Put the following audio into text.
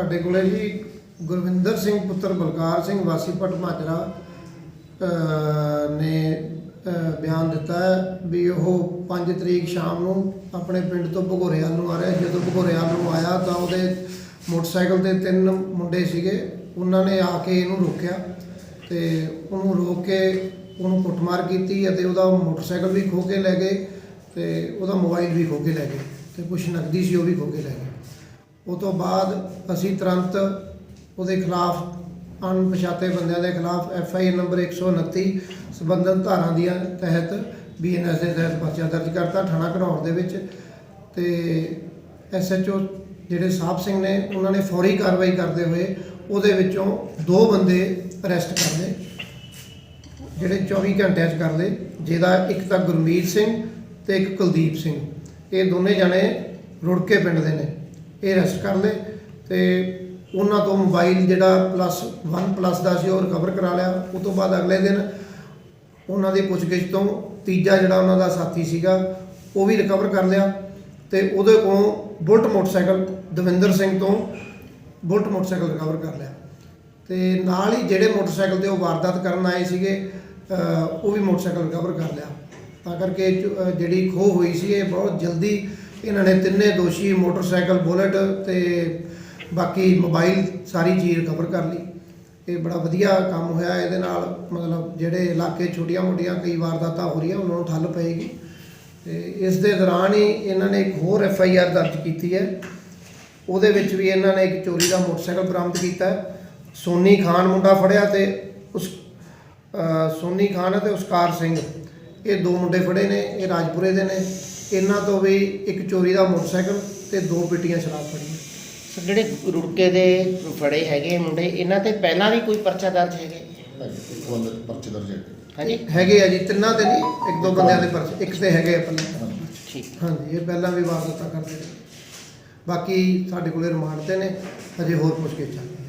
ਸਾਡੇ ਕੋਲੇ ਜੀ ਗੁਰਵਿੰਦਰ ਸਿੰਘ ਪੁੱਤਰ ਬਲਕਾਰ ਸਿੰਘ ਵਾਸੀ ਭਟ ਮਾਜਰਾ ਨੇ ਬਿਆਨ ਦਿੱਤਾ ਵੀ ਉਹ 5 ਤਰੀਕ ਸ਼ਾਮ ਨੂੰ ਆਪਣੇ ਪਿੰਡ ਤੋਂ ਭਗੋਰੇਵਾਲ ਨੂੰ ਆ ਰਿਹਾ। ਜਦੋਂ ਭਗੋਰੇਵਾਲ ਨੂੰ ਆਇਆ ਤਾਂ ਉਹਦੇ ਮੋਟਰਸਾਈਕਲ ਤੇ ਤਿੰਨ ਮੁੰਡੇ ਸੀਗੇ। ਉਹਨਾਂ ਨੇ ਆ ਕੇ ਇਹਨੂੰ ਰੋਕਿਆ ਤੇ ਉਹਨੂੰ ਰੋਕ ਕੇ ਉਹਨੂੰ ਕੁੱਟਮਾਰ ਕੀਤੀ ਅਤੇ ਉਹਦਾ ਮੋਟਰਸਾਈਕਲ ਵੀ ਖੋਹ ਕੇ ਲੈ ਗਏ ਤੇ ਉਹਦਾ ਮੋਬਾਈਲ ਵੀ ਖੋਹ ਕੇ ਲੈ ਗਏ ਤੇ ਕੁਝ ਨਕਦੀ ਸੀ ਉਹ ਵੀ ਖੋਹ ਕੇ ਲੈ ਗਏ। ਉਹ ਤੋਂ ਬਾਅਦ ਅਸੀਂ ਤੁਰੰਤ ਉਹਦੇ ਖਿਲਾਫ ਅਣਪਛਾਤੇ ਬੰਦਿਆਂ ਦੇ ਖਿਲਾਫ ਐਫ ਆਈ ਨੰਬਰ 129 ਸਬੰਧਤ ਧਾਰਾਂ ਦੀਆਂ ਤਹਿਤ ਬੀਐਨਐਸ ਦੇ ਤਹਿਤ ਪਰਚਾ ਦਰਜ ਕਰਤਾ ਥਾਣਾ ਘਨੌਰ ਦੇ ਵਿੱਚ ਤੇ ਐਸਐਚਓ ਜਿਹੜੇ ਸਾਹਿਬ ਸਿੰਘ ਨੇ ਉਹਨਾਂ ਨੇ ਫੌਰੀ ਕਾਰਵਾਈ ਕਰਦੇ ਹੋਏ ਉਹਦੇ ਵਿੱਚੋਂ ਦੋ ਬੰਦੇ ਅਰੈਸਟ ਕਰ ਲਏ, ਜਿਹੜੇ 24 ਘੰਟਿਆਂ 'ਚ ਕਰ ਲਏ, ਜਿਹਦਾ ਇੱਕ ਤਾਂ ਗੁਰਮੀਤ ਸਿੰਘ ਤੇ ਇੱਕ ਕੁਲਦੀਪ ਸਿੰਘ। ਇਹ ਦੋਨੇ ਜਣੇ ਰੁੜਕੇ ਪਿੰਡ ਦੇ ਨੇ। ਇਹ ਅਰੈਸਟ ਕਰ ਲਏ ਤੇ ਉਹਨਾਂ ਤੋਂ ਮੋਬਾਈਲ ਜਿਹੜਾ ਪਲੱਸ 1 ਪਲੱਸ ਦਾ ਸੀ ਉਹ ਰਿਕਵਰ ਕਰਾ ਲਿਆ। ਉਸ ਤੋਂ ਬਾਅਦ ਅਗਲੇ ਦਿਨ ਉਹਨਾਂ ਦੀ ਪੁੱਛਗਿੱਛ ਤੋਂ ਤੀਜਾ ਜਿਹੜਾ ਉਹਨਾਂ ਦਾ ਸਾਥੀ ਸੀਗਾ, ਉਹ ਵੀ ਰਿਕਵਰ ਕਰ ਲਿਆ ਤੇ ਉਹਦੇ ਕੋਲੋਂ ਬੁਲਟ ਮੋਟਰਸਾਈਕਲ ਦਵਿੰਦਰ ਸਿੰਘ ਤੋਂ ਬੁਲਟ ਮੋਟਰਸਾਈਕਲ ਰਿਕਵਰ ਕਰ ਲਿਆ। ਤੇ ਨਾਲ ਹੀ ਜਿਹੜੇ ਮੋਟਰਸਾਈਕਲ ਤੇ ਉਹ ਵਾਰਦਾਤ ਕਰਨ ਆਏ ਸੀਗੇ ਉਹ ਵੀ ਮੋਟਰਸਾਈਕਲ ਰਿਕਵਰ ਕਰ ਲਿਆ। ਤਾਂ ਕਰਕੇ ਜਿਹੜੀ ਖੋਹ ਹੋਈ ਸੀ, ਇਹ ਬਹੁਤ ਜਲਦੀ ਇਹਨਾਂ ਨੇ ਤਿੰਨੇ ਦੋਸ਼ੀ, ਮੋਟਰਸਾਈਕਲ, ਬੁਲਟ ਤੇ ਬਾਕੀ ਮੋਬਾਈਲ ਸਾਰੀ ਚੀਜ਼ ਰਿਕਵਰ ਕਰ ਲਈ। ਇਹ ਬੜਾ ਵਧੀਆ ਕੰਮ ਹੋਇਆ ਇਹਦੇ ਨਾਲ। ਮਤਲਬ ਜਿਹੜੇ ਇਲਾਕੇ ਛੋਟੀਆਂ-ਮੋਟੀਆਂ ਕਈ ਵਾਰਦਾਤਾਂ ਹੋ ਰਹੀਆਂ, ਉਹਨਾਂ ਨੂੰ ਠੱਲ ਪਏਗੀ। ਤੇ ਇਸ ਦੇ ਦੌਰਾਨ ਹੀ ਇਹਨਾਂ ਨੇ ਇੱਕ ਹੋਰ ਐਫ ਆਈ ਆਰ ਦਰਜ ਕੀਤੀ ਹੈ। ਉਹਦੇ ਵਿੱਚ ਵੀ ਇਹਨਾਂ ਨੇ ਇੱਕ ਚੋਰੀ ਦਾ ਮੋਟਰਸਾਈਕਲ ਬਰਾਮਦ ਕੀਤਾ। ਸੋਨੀ ਖਾਨ ਮੁੰਡਾ ਫੜਿਆ ਤੇ ਉਸ ਸੋਨੀ ਖਾਨ ਅਤੇ ਉਸਕਾਰ ਸਿੰਘ। ਇਹ ਦੋ ਮੁੰਡੇ ਫੜੇ ਨੇ, ਇਹ ਰਾਜਪੁਰੇ ਦੇ ਨੇ। ਇਹਨਾਂ ਤੋਂ ਵੀ ਇੱਕ ਚੋਰੀ ਦਾ ਮੋਟਰਸਾਈਕਲ ਤੇ ਦੋ ਪੇਟੀਆਂ ਸ਼ਰਾਬ ਫੜੀਆਂ। ਸੋ ਜਿਹੜੇ ਰੁੜਕੇ ਦੇ ਫੜੇ ਹੈਗੇ ਮੁੰਡੇ ਇਹਨਾਂ ਤੇ ਪਹਿਲਾਂ ਵੀ ਕੋਈ ਪਰਚਾ ਦਰਜ ਹੈਗੇ ਇੱਕ ਬੰਦੇ ਪਰਚੇ ਦਰਜ ਹੈ ਹਾਂਜੀ। ਹੈਗੇ ਆ ਜੀ ਤਿੰਨਾਂ ਦੇ ਨਹੀਂ ਇੱਕ ਦੋ ਬੰਦਿਆਂ ਦੇ ਪਰਚੇ ਇੱਕ ਤੇ ਹੈਗੇ ਆ ਪਹਿਲਾਂ ਠੀਕ। ਹਾਂਜੀ ਇਹ ਪਹਿਲਾਂ ਵੀ ਵਾਰਦਾਤਾਂ ਕਰਦੇ ਨੇ ਬਾਕੀ ਸਾਡੇ ਕੋਲੇ ਰਿਮਾਂਡ ਤੇ ਨੇ ਅਜੇ ਹੋਰ ਪੁੱਛਗਿੱਛ ਚੱਲ ਰਹੀ ਹੈ